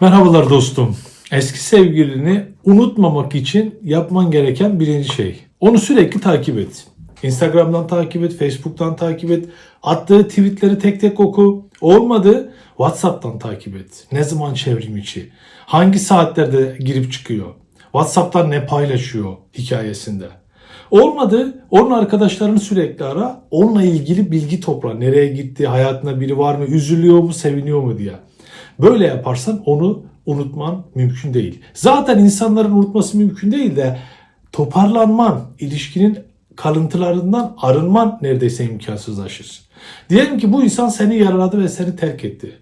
Merhabalar dostum. Eski sevgilini unutmamak için yapman gereken birinci şey. Onu sürekli takip et. Instagram'dan takip et, Facebook'tan takip et. Attığı tweetleri tek tek oku. Olmadı WhatsApp'tan takip et. Ne zaman çevrim içi? Hangi saatlerde girip çıkıyor? WhatsApp'tan ne paylaşıyor hikayesinde? Olmadı onun arkadaşlarını sürekli ara. Onunla ilgili bilgi topla. Nereye gitti, hayatında biri var mı, üzülüyor mu, seviniyor mu diye. Böyle yaparsan onu unutman mümkün değil. Zaten insanların unutması mümkün değil de toparlanman, ilişkinin kalıntılarından arınman neredeyse imkansızlaşır. Diyelim ki bu insan seni yaraladı ve seni terk etti.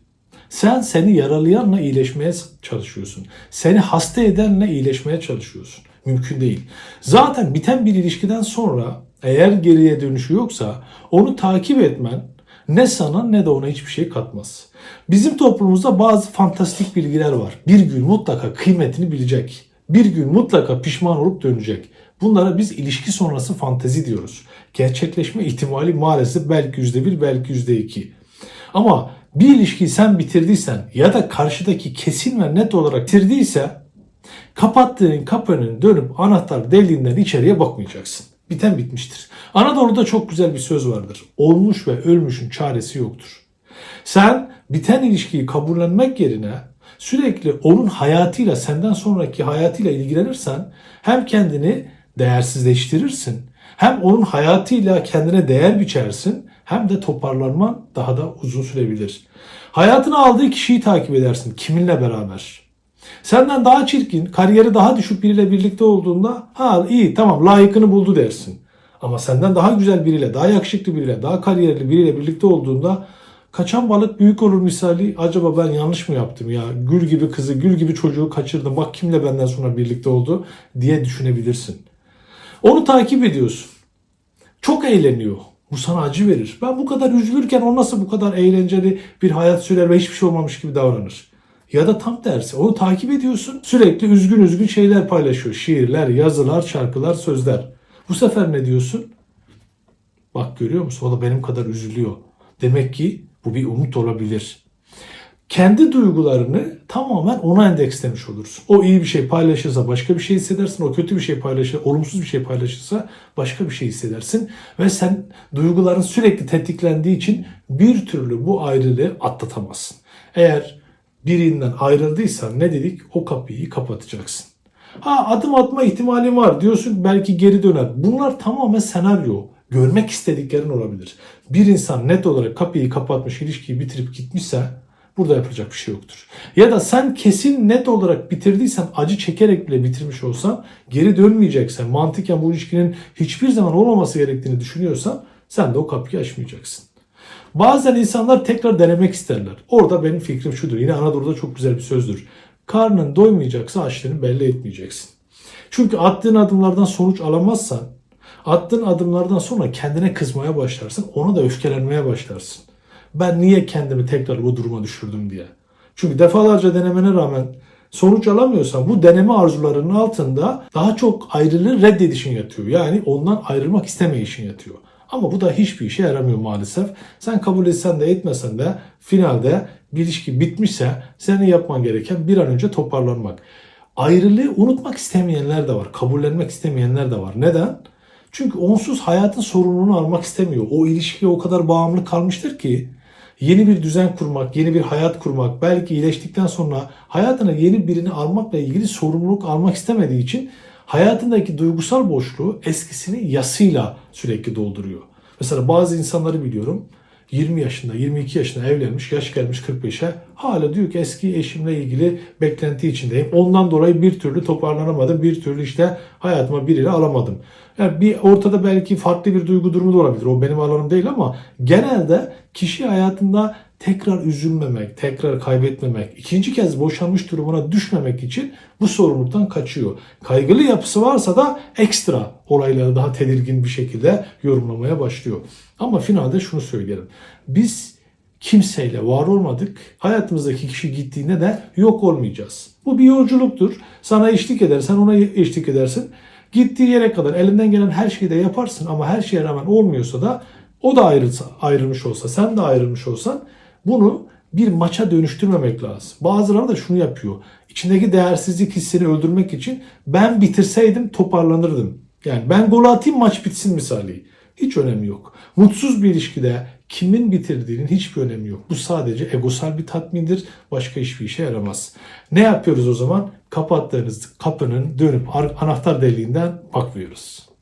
Sen seni yaralayanla iyileşmeye çalışıyorsun. Seni hasta edenle iyileşmeye çalışıyorsun. Mümkün değil. Zaten biten bir ilişkiden sonra eğer geriye dönüşü yoksa onu takip etmen ne sana ne de ona hiçbir şey katmaz. Bizim toplumumuzda bazı fantastik bilgiler var. Bir gün mutlaka kıymetini bilecek. Bir gün mutlaka pişman olup dönecek. Bunlara biz ilişki sonrası fantezi diyoruz. Gerçekleşme ihtimali maalesef belki yüzde bir, belki yüzde iki. Ama bir ilişkiyi sen bitirdiysen ya da karşıdaki kesin ve net olarak bitirdiyse kapattığın kapının dönüp anahtar deliğinden içeriye bakmayacaksın. Biten bitmiştir. Anadolu'da çok güzel bir söz vardır. Olmuş ve ölmüşün çaresi yoktur. Sen biten ilişkiyi kabullenmek yerine sürekli onun hayatıyla senden sonraki hayatıyla ilgilenirsen hem kendini değersizleştirirsin hem onun hayatıyla kendine değer biçersin hem de toparlanman daha da uzun sürebilir. Hayatına aldığı kişiyi takip edersin kiminle beraber. Senden daha çirkin, kariyeri daha düşük biriyle birlikte olduğunda ha iyi tamam layıkını buldu dersin. Ama senden daha güzel biriyle, daha yakışıklı biriyle, daha kariyerli biriyle birlikte olduğunda kaçan balık büyük olur misali acaba ben yanlış mı yaptım ya gül gibi kızı, gül gibi çocuğu kaçırdım bak kimle benden sonra birlikte oldu diye düşünebilirsin. Onu takip ediyorsun. Çok eğleniyor. Bu sana acı verir. Ben bu kadar üzülürken o nasıl bu kadar eğlenceli bir hayat sürer ve hiçbir şey olmamış gibi davranır. Ya da tam tersi. Onu takip ediyorsun. Sürekli üzgün üzgün şeyler paylaşıyor. Şiirler, yazılar, şarkılar, sözler. Bu sefer ne diyorsun? Bak görüyor musun? O da benim kadar üzülüyor. Demek ki bu bir umut olabilir. Kendi duygularını tamamen ona endekslemiş olursun. O iyi bir şey paylaşırsa başka bir şey hissedersin. O kötü bir şey paylaşır, olumsuz bir şey paylaşırsa başka bir şey hissedersin. Ve sen duyguların sürekli tetiklendiği için bir türlü bu ayrılığı atlatamazsın. Eğer birinden ayrıldıysan ne dedik? O kapıyı kapatacaksın. Ha adım atma ihtimalin var diyorsun belki geri döner. Bunlar tamamen senaryo. Görmek istediklerin olabilir. Bir insan net olarak kapıyı kapatmış, ilişkiyi bitirip gitmişse burada yapacak bir şey yoktur. Ya da sen kesin net olarak bitirdiysen, acı çekerek bile bitirmiş olsan, geri dönmeyeceksen, mantıken bu ilişkinin hiçbir zaman olmaması gerektiğini düşünüyorsan sen de o kapıyı açmayacaksın. Bazen insanlar tekrar denemek isterler. Orada benim fikrim şudur. Yine Anadolu'da çok güzel bir sözdür. Karnın doymayacaksa açlığını belli etmeyeceksin. Çünkü attığın adımlardan sonuç alamazsan, attığın adımlardan sonra kendine kızmaya başlarsın, ona da öfkelenmeye başlarsın. Ben niye kendimi tekrar bu duruma düşürdüm diye. Çünkü defalarca denemene rağmen sonuç alamıyorsan bu deneme arzularının altında daha çok ayrılığı reddedişin yatıyor. Yani ondan ayrılmak istemeyişin yatıyor. Ama bu da hiçbir işe yaramıyor maalesef. Sen kabul etsen de etmesen de finalde bir ilişki bitmişse senin yapman gereken bir an önce toparlanmak. Ayrılığı unutmak istemeyenler de var. Kabullenmek istemeyenler de var. Neden? Çünkü onsuz hayatın sorumluluğunu almak istemiyor. O ilişkiye o kadar bağımlı kalmıştır ki yeni bir düzen kurmak, yeni bir hayat kurmak, belki iyileştikten sonra hayatına yeni birini almakla ilgili sorumluluk almak istemediği için hayatındaki duygusal boşluğu eskisini yasıyla sürekli dolduruyor. Mesela bazı insanları biliyorum 20 yaşında, 22 yaşında evlenmiş, yaş gelmiş 45'e hala diyor ki eski eşimle ilgili beklenti içindeyim. Ondan dolayı bir türlü toparlanamadım, bir türlü işte hayatıma biriyle alamadım. Yani bir ortada belki farklı bir duygu durumu da olabilir. O benim alanım değil ama genelde kişi hayatında tekrar üzülmemek, tekrar kaybetmemek, ikinci kez boşanmış durumuna düşmemek için bu sorumluluktan kaçıyor. Kaygılı yapısı varsa da ekstra olayları daha tedirgin bir şekilde yorumlamaya başlıyor. Ama finalde şunu söyleyelim. Biz kimseyle var olmadık. Hayatımızdaki kişi gittiğinde de yok olmayacağız. Bu bir yolculuktur. Sana eşlik eder, sen ona eşlik edersin. Gittiği yere kadar elinden gelen her şeyi de yaparsın ama her şeye rağmen olmuyorsa da o da ayrılsa, ayrılmış olsa, sen de ayrılmış olsan bunu bir maça dönüştürmemek lazım. Bazıları da şunu yapıyor. İçindeki değersizlik hissini öldürmek için ben bitirseydim toparlanırdım. Yani ben gol atayım maç bitsin misali. Hiç önemi yok. Mutsuz bir ilişkide kimin bitirdiğinin hiçbir önemi yok. Bu sadece egosal bir tatmindir. Başka hiçbir işe yaramaz. Ne yapıyoruz o zaman? Kapattığınız kapının dönüp ar- anahtar deliğinden bakmıyoruz.